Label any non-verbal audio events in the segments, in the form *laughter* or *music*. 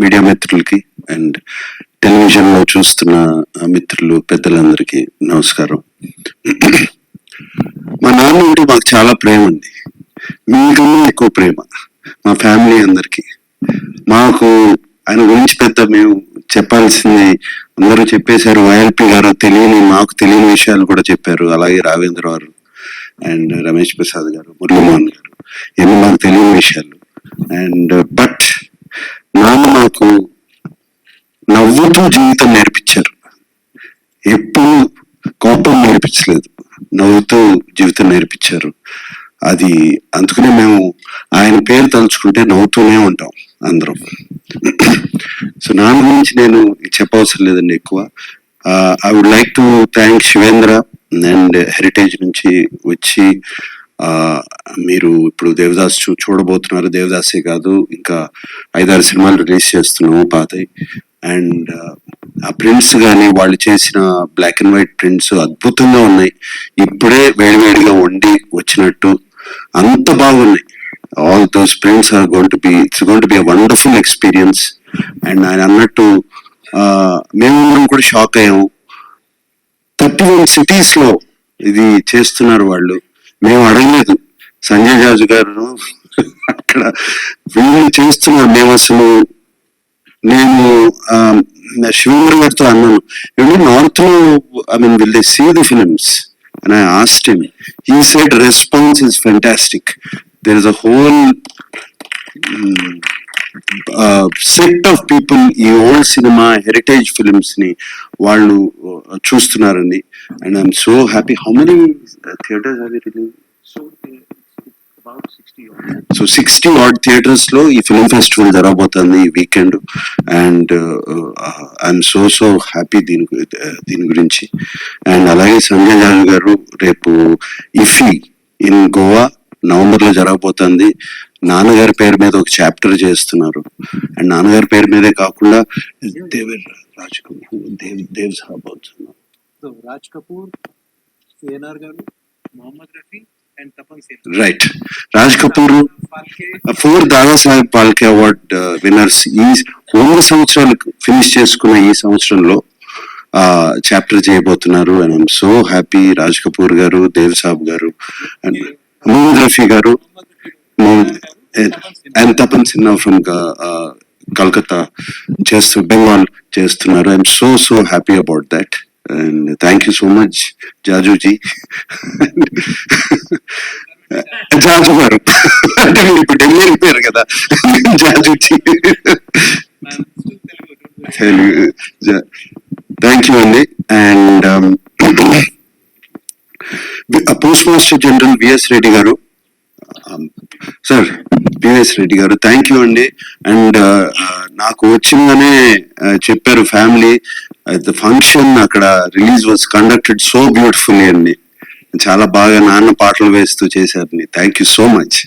Media మిత్రులకి and టెలివిజన్లో చూస్తున్న మిత్రులు పెద్దలందరికీ నమస్కారం. మా నాన్న అంటే మాకు చాలా ప్రేమ ఉంది మీకన్నా ఎక్కువ ప్రేమ. మా ఫ్యామిలీ అందరికీ. మాకు ఆయన గురించి పెద్ద మేము చెప్పాల్సింది అందరూ చెప్పేశారు. వైఎల్పి గారు తెలియని మాకు తెలియని విషయాలు కూడా చెప్పారు. అలాగే రావేంద్ర గారు అండ్ రమేష్ ప్రసాద్ గారు మురళీమోహన్ గారు. ఇవి మాకు తెలియని విషయాలు. అండ్ బట్ నవ్వుతూ జీవితం నేర్పించారు ఎప్పుడు కోపం నేర్పించలేదు. నవ్వుతూ జీవితం నేర్పించారు. అది అందుకనే మేము ఆయన పేరు తలుచుకుంటే నవ్వుతూనే ఉంటాం అందరం. సో నాన్న గురించి నేను చెప్పవసరం లేదండి ఎక్కువ. I would like to thank Shivendra and heritage నుంచి వచ్చి మీరు ఇప్పుడు దేవదాస్ చూ చూడబోతున్నారు. దేవదాసే కాదు ఇంకా ఐదారు సినిమాలు రిలీజ్ చేస్తున్నాము పాతయి. అండ్ ఆ ప్రింట్స్ కానీ వాళ్ళు చేసిన బ్లాక్ అండ్ వైట్ ప్రింట్స్ అద్భుతంగా ఉన్నాయి. ఇప్పుడే వేడివేడిగా వండి వచ్చినట్టు అంత బాగున్నాయి. All those prints are going to be it's going to be wonderful experience and ఆయన అన్నట్టు మేమందరం కూడా షాక్ అయ్యాము. థర్టీ వన్ సిటీస్లో ఇది చేస్తున్నారు వాళ్ళు. మేము అడగలేదు. సంజయ్ రాజు గారు అక్కడ వీళ్ళు చేస్తున్నారు మేము అసలు నేను శివేంద్ర గారితో అన్నాను. ఏమంటే నార్త్లో I mean will they see the films? And I asked him he said response is fantastic there is a whole set of people ఈ ఓల్డ్ సినిమా హెరిటేజ్ ఫిలిమ్స్ని వాళ్ళు చూస్తున్నారండి. And I'm so happy how many theatres release. So sixty what థియేటర్స్లో ఈ film festival జరగబోతుంది ఈ weekend and I'm so so happy దీని uh, దీని గురించి. అండ్ అలాగే సంజయ్ రాజు గారు రేపు ఇఫీ ఇన్ గోవా నవంబర్లో జరగబోతుంది. నాన్నగారి పేరు మీద ఒక చాప్టర్ చేస్తున్నారు. అండ్ నాన్నగారి పేరు మీదే కాకుండా రాజ్ దేవ్ దేవ్ సాబ్ అవుతున్నారు. Mohammad Rafi and Tapan Sen. Right Raj Kapoor four Dadasaheb Phalke award winners ఈ వంద సంవత్సరాలు ఫినిష్ చేసుకున్న ఈ సంవత్సరంలో చాప్టర్ చేయబోతున్నారు. And I'm so happy Raj Kapoor గారు దేవ్ సాబ్ గారు. అండ్ మొహమ్మద్ రఫీ గారు అండ్ తపన్ సిన్హా ఫ్రమ్ కల్కత్తా చేస్తూ బెంగాల్ చేస్తున్నారు. I'm so so happy about that and thank you so much Jajuji. Jaju గారు. అంటే మీరు ఇప్పుడు ఢిల్లీ వెళ్ళిపోయారు కదా. జాజూజీ. తెలుగు. *laughs* థ్యాంక్ యూ అండి. And post master general VS Reddy గారు సార్ పిఎస్ రెడ్డి గారు థ్యాంక్ యూ అండి. అండ్ నాకు వచ్చిందనే uh, చెప్పారు ఫ్యామిలీ ద ఫంక్షన్ అక్కడ release was conducted so beautifully అండి. చాలా బాగా నాన్న పాటలు వేస్తూ చేశారు thank you so much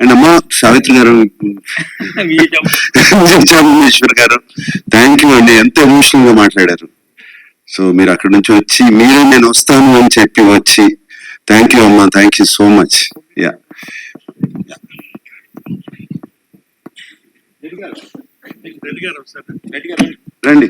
and అమ్మా సావిత్రి గారు *laughs* *laughs* గారు థ్యాంక్ యూ అండి. ఎంత ఎమోషనల్గా మాట్లాడారు. సో మీరు అక్కడ నుంచి వచ్చి మీరే నేను వస్తాను అని చెప్పి వచ్చి థ్యాంక్ యూ అమ్మా థ్యాంక్ యూ సో మచ్ యా. రండి.